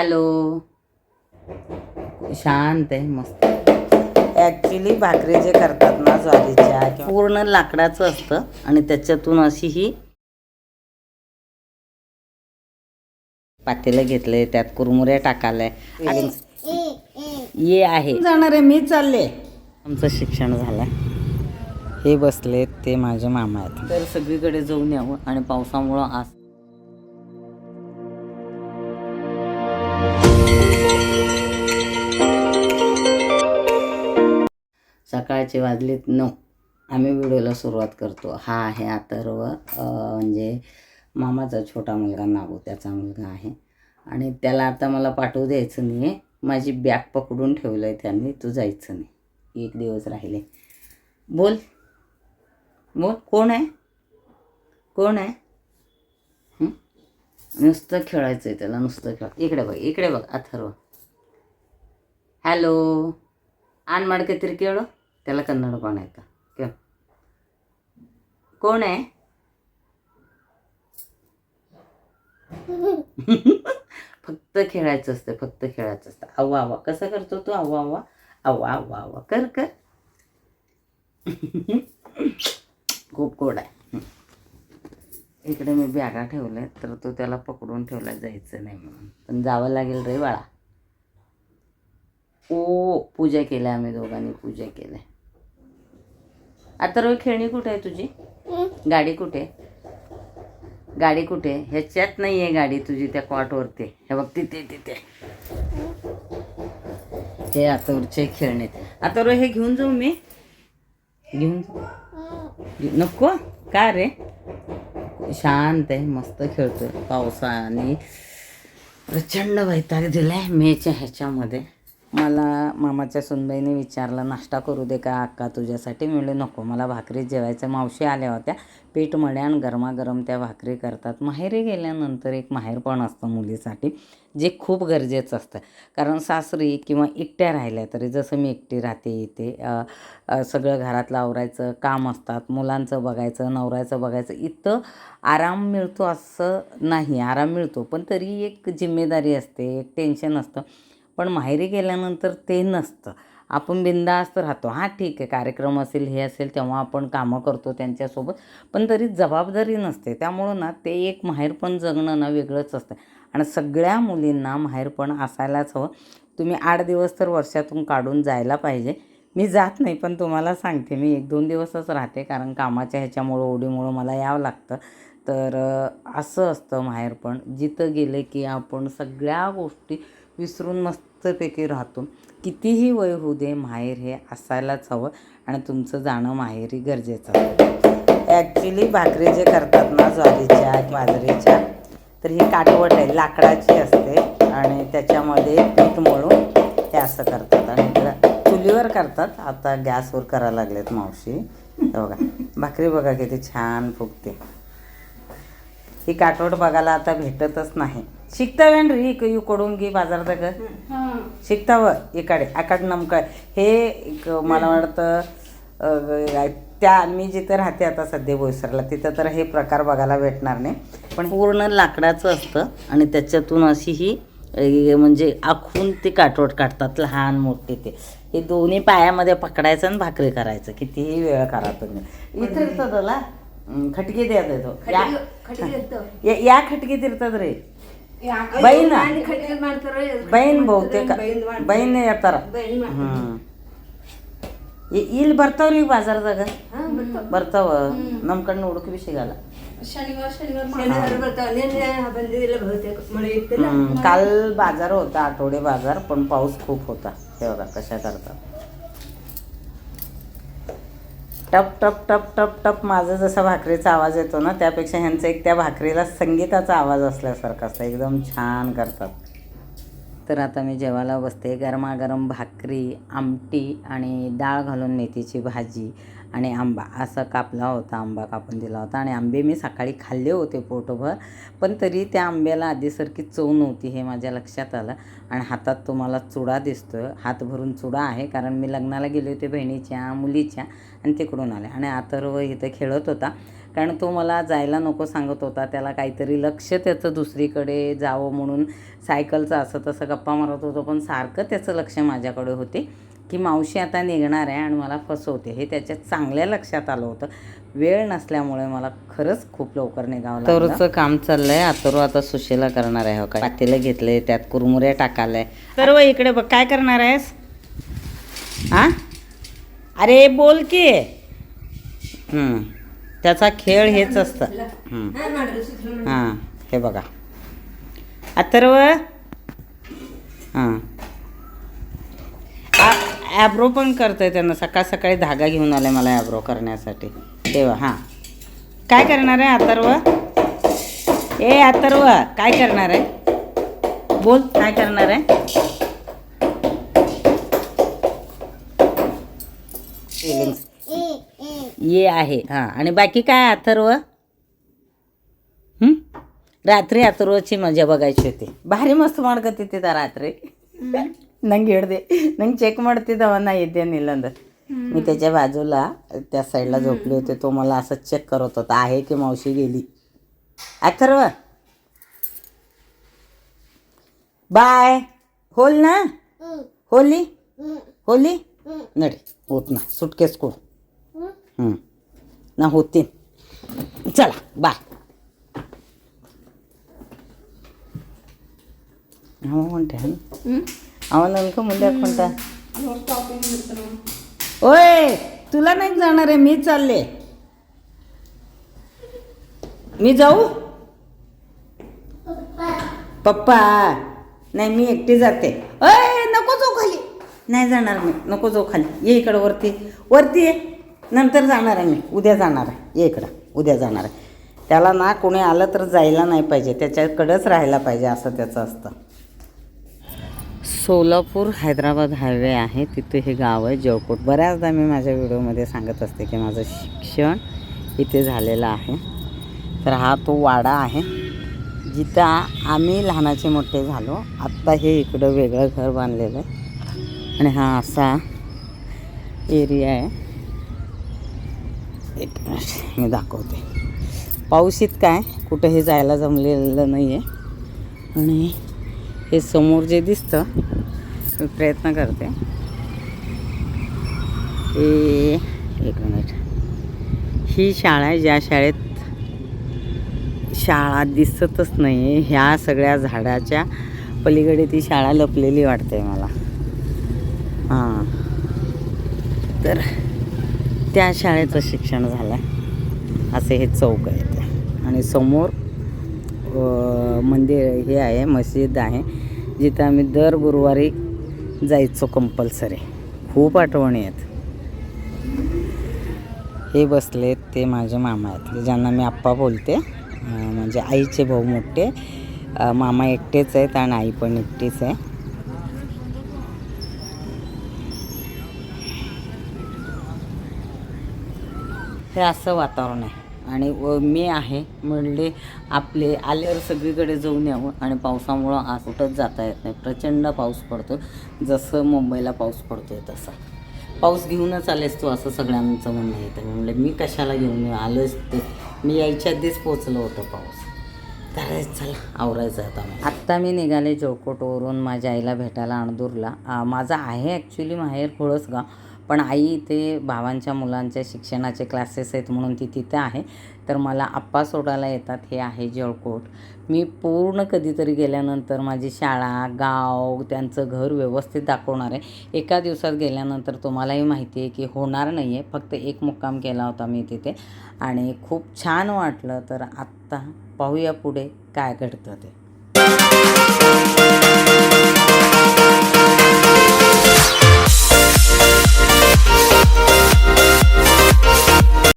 Hello. शांत आहे मस्त. ॲक्च्युली भाकरी जे करतात ना ज्वारीच्या पूर्ण लाकडाचं असतं आणि त्याच्यातून अशी ही पातेलं घेतले त्यात कुरमुऱ्या टाकाल्या आणि ये आहे. जाणार आहे मी चालले. आमचं शिक्षण झालं हे बसलेत ते माझे मामा आहेत. तर सगळीकडे जाऊन यावं आणि पावसामुळं आज सकाळचे वाजलेत. नऊ आम्ही व्हिडिओला सुरुवात करतो. हा आहे अथर्व म्हणजे मामाचा छोटा मुलगा नागो त्याचा मुलगा आहे. आणि त्याला आता मला पाठवू द्यायचं नाही आहे माझी बॅग पकडून ठेवलं आहे त्यांनी. तू जायचं नाही. एक दिवस राहिले. बोल. बोल. कोण आहे? कोण आहे? नुसतं खेळायचं आहे त्याला. नुसतं खेळ. इकडे बघ. इकडे बघ. अथर्व हॅलो आण मडके तरी केळं त्याला कन्नड कोण येतं. केळ कोण आहे? फक्त खेळायचं असतं फक्त खेळायचं असतं. आव्वा आव्वा. कसं करतो तू? आव्वा आव्वा. आव्वा आव्वा आव्वा. कर कर. खूप गोड आहे. इकडे मी बॅगा ठेवल्या तर तो त्याला पकडून ठेवला जायचं नाही म्हणून. पण जावं लागेल रे बाळा. ओ पूजा केल्या आम्ही दोघांनी पूजा केल्या. आता रोज खेळणी कुठे आहे तुझी? गाडी कुठे? गाडी कुठे? ह्याच्यात नाही आहे गाडी तुझी त्या कॉटवरती हे बघ तिथे तिथे. हे आतावरचे खेळणे आता रोज हे घेऊन जाऊ मी. घेऊन जाऊ नको. का रे? शांत आहे मस्त खेळतोय. पावसाने प्रचंड वैताग दिलाय मेच्या ह्याच्यामध्ये. मला मामाच्या सुनबाईने विचारलं नाश्ता करू दे का अक्का तुझ्यासाठी? म्हणले नको मला भाकरी जेवायचं मावशी आल्या होत्या. पीठ मळ्या आणि गरमागरम त्या भाकरी करतात. माहेरी गेल्यानंतर एक माहेरपण असतं मुलीसाठी जे खूप गरजेचं असतं. कारण सासरी किंवा एकट्या राहिल्या तरी जसं मी एकटी राहते इथे सगळं घरातलं आवरायचं काम असतात मुलांचं बघायचं नवऱ्याचं बघायचं इथं आराम मिळतो असं नाही. आराम मिळतो पण तरी एक जिम्मेदारी असते एक टेन्शन असतं. पण माहेरी गेल्यानंतर ते नसतं. आपण बिंदास्त राहतो. हां ठीक आहे कार्यक्रम असेल हे असेल तेव्हा आपण कामं करतो त्यांच्यासोबत. पण तरी जबाबदारी नसते. त्यामुळं ना ते एक माहेरपण जगणं ना वेगळंच असतं. आणि सगळ्या मुलींना माहेरपण असायलाच हवं. तुम्ही आठ दिवस तर वर्षातून काढून जायला पाहिजे. मी जात नाही पण तुम्हाला सांगते. मी एक दोन दिवसच राहते कारण कामाच्या ह्याच्यामुळं ओढीमुळं मला यावं लागतं. तर असं असतं माहेरपण. जिथं गेले की आपण सगळ्या गोष्टी विसरून मस्तपैकी राहतो. कितीही वय होऊ दे माहेर हे असायलाच हवं आणि तुमचं जाणं माहेरी गरजेचं आहे ॲक्च्युली भाकरी जे करतात ना ज्वारीच्या बाजरीच्या तर ही काटवट आहे. लाकडाची असते आणि त्याच्यामध्ये पीठ मळून ते असं करतात. आणि चुलीवर करतात. आता गॅसवर करायला लागलेत मावशी. बघा भाकरी बघा किती छान फुगते. ही काटवट बघायला आता भेटतच नाही. शिकता वेण रे इक इकडून घे बाजारात ग शिकता व इकडे आकाड नमकळ हे एक मला वाटतं त्या मी जिथं राहते आता सध्या बोईसरला तिथं तर हे प्रकार बघायला भेटणार नाही. पण पूर्ण लाकडाचं असतं आणि त्याच्यातून अशी ही म्हणजे आखून ते काटवट काढतात लहान मोठे ते. हे दोन्ही पायामध्ये पकडायचं आणि भाकरी करायचं. कितीही वेळ करा तुम्ही. इथं हं, खटकी द्या या खटकी तिरतात रे. ಬೈನ ಬೈನ್ ಬಹುತೇಕ ಬೈನ್ ಹೇಳ್ತಾರ ಹ್ಮ್ ಇ- ಇಲ್ಲಿ ಬರ್ತಾವ್ರಿ ಈಗ ಬಾಜಾರದಾಗ ಬರ್ತಾವ ನಮ್ಮ ಕಣ್ಣು ಹುಡುಕಿ ಬಿ ಸಿಗಲ್ಲ शनिवार शनिवार ಬರ್ತಾವ ನಿನ್ನೆ ಬಂದಿದ್ದಿಲ್ಲ ಬಹುತೇಕ ಮಳೆ ಇತ್ತಿಲ್ಲ हम्म, काल बाजार होता आठवडे बाजार पण पाऊस खूप होता हे बघा कशा करतात टप टप टप टप टप माझा जसा भाकरीचा आवाज येतो ना त्यापेक्षा ह्यांचा एक त्या भाकरीला संगीताचा आवाज असल्यासारखा असतं एकदम छान करतात. तर आता मी जेवायला बसते. गरमागरम भाकरी आमटी आणि डाळ घालून मेथीची भाजी. आणि आंबा असा कापला होता आंबा कापून दिला होता आणि आंबे मी सकाळी खाल्ले होते पोटभर. पण तरी त्या आंब्याला आधीसारखी चव नव्हती हे माझ्या लक्षात आलं आणि हातात तुम्हाला चुडा दिसतो हात भरून चुडा आहे कारण मी लग्नाला गेले होते बहिणीच्या मुलीच्या आणि तिकडून आले. आणि अथर्व इथं खेळत होता. कारण तो मला जायला नको सांगत होता. त्याला काहीतरी लक्ष त्याचं दुसरीकडे जावं म्हणून सायकलचं असं तसं गप्पा मारत होतो. पण सारखं त्याचं लक्ष माझ्याकडे होते. की मावशी आता निघणार आहे आणि मला फसवते. हे त्याच्या चांगल्या लक्षात आलं होतं. वेळ नसल्यामुळे मला खरंच खूप लवकर निघावं तरुचं काम चाललंय. अतरू आता सुशेला करणार आहे. हो काय? पातेलं घेतलंय त्यात कुरमुऱ्या टाकालाय. सर्व इकडे बघ काय करणार आहेस? हा? अरे बोल की. त्याचा खेळ हेच असतं. हा हां हे बघा. अथर्व? हां. ॲब्रो पण करतं आहे त्यांना. सकाळ सकाळी धागा घेऊन आला मला ॲब्रो करण्यासाठी. तेव्हा हां. काय करणार आहे अथर्व? ए अथर्व काय करणार आहे? बोल काय करणार आहे? ये आहे. हां. आणि बाकी काय अथर्व? रात्री अथर्वची मजा बघायची होती. भारी मस्त मार्ग तिथे त्या रात्री. ನಂಗೆ ಹಿಡ್ದೆ ನಂಗೆ ಚೆಕ್ ಮಾಡ್ತಿದ್ದವ ನಾ ಇದ್ದೇನಿಲ್ಲ अंदर मी त्याच्या बाजूला त्या साईडला झोपले होते तो मला असं चेक करत होता आहे की मावशी गेली अथर्व बाय होल ना होली होली नडी होत ना सुटकेस को हं. ना होती चला बाय ಅವ ಹೊಂಟೆ ಅವನ ಅನ್ಕೊ ಮುಂದೆ ಹಾಕೊಂಡ ओय तुला नाही जाणार आहे मी चालले मी जाऊ पप्पा नाही मी एकटी जाते अय नको जाऊ खाली नाही जाणार मी नको जाऊ खाली ये इकडं वरती वरती ये नंतर जाणार आहे मी उद्या जाणार आहे ये इकडं उद्या जाणार आहे त्याला ना कोणी आलं तर जायला नाही पाहिजे त्याच्याकडंच राहायला पाहिजे असं त्याचं असतं सोलापूर हैदराबाद हायवे आहे. तिथे हे गाव आहे जळकोट. बऱ्याचदा मी माझ्या व्हिडिओमध्ये सांगत असते की माझं शिक्षण इथे झालेलं आहे. तर हा तो वाडा आहे. जिथं आम्ही लहानाचे मोठे झालो आत्ता हे इकडं वेगळं घर बांधलेलं आहे. आणि हा असा एरिया आहे. एक मिनिट मी दाखवते. पाऊस इतका आहे कुठंही जायला जमलेलं नाही आहे आणि हे समोर जे दिसतं प्रयत्न करते. हे एक मिनिट. ही शाळा आहे ज्या शाळेत शाळा दिसतच नाही आहे ह्या सगळ्या झाडाच्या पलीकडे ती शाळा लपलेली वाटते मला. हां. तर त्या शाळेचं शिक्षण झालं आहे असे हे चौक आहे ते आणि समोर मंदिर हे आहे मस्जिद आहे जिथं आम्ही दर गुरुवारी जायचो कंपल्सरी. खूप आठवणी आहेत. हे बसलेत ते माझे मामा आहेत. ज्यांना मी आप्पा बोलते म्हणजे आईचे भाऊ मोठे. मामा एकटेच आहेत आणि आई पण एकटीच आहे. हे असं वातावरण आहे. आणि व मी आहे म्हणले आपले आल्यावर सगळीकडे जाऊन यावं आणि पावसामुळं आज कुठंच जाता येत नाही. प्रचंड पाऊस पडतो जसं मुंबईला पाऊस पडतो आहे तसा. पाऊस घेऊनच आलेस तू असं सगळ्यांचं म्हणणं येतं मी म्हणलं मी कशाला घेऊन येऊ? आलोच ते. मी यायच्या आधीच पोचलो होतो पाऊस. तर चला आवरायचं आता आत्ता मी निघाले जोकोटवरून माझ्या आईला भेटायला अणदूरला. माझा आहे ॲक्च्युली माहेर कुळसगाव पण आई इथे भावांच्या मुलांच्या शिक्षणाचे क्लासेस आहेत म्हणून ती तिथे आहे. तर मला आप्पा सोडायला येतात हे आहे जळकोट. मी पूर्ण कधीतरी गेल्यानंतर माझी शाळा गाव त्यांचं घर व्यवस्थित दाखवणार आहे. एका दिवसात गेल्यानंतर तुम्हालाही माहिती आहे की होणार नाही आहे फक्त एक मुक्काम केला होता मी तिथे. आणि खूप छान वाटलं. तर आत्ता पाहूया पुढे काय घडतं ते.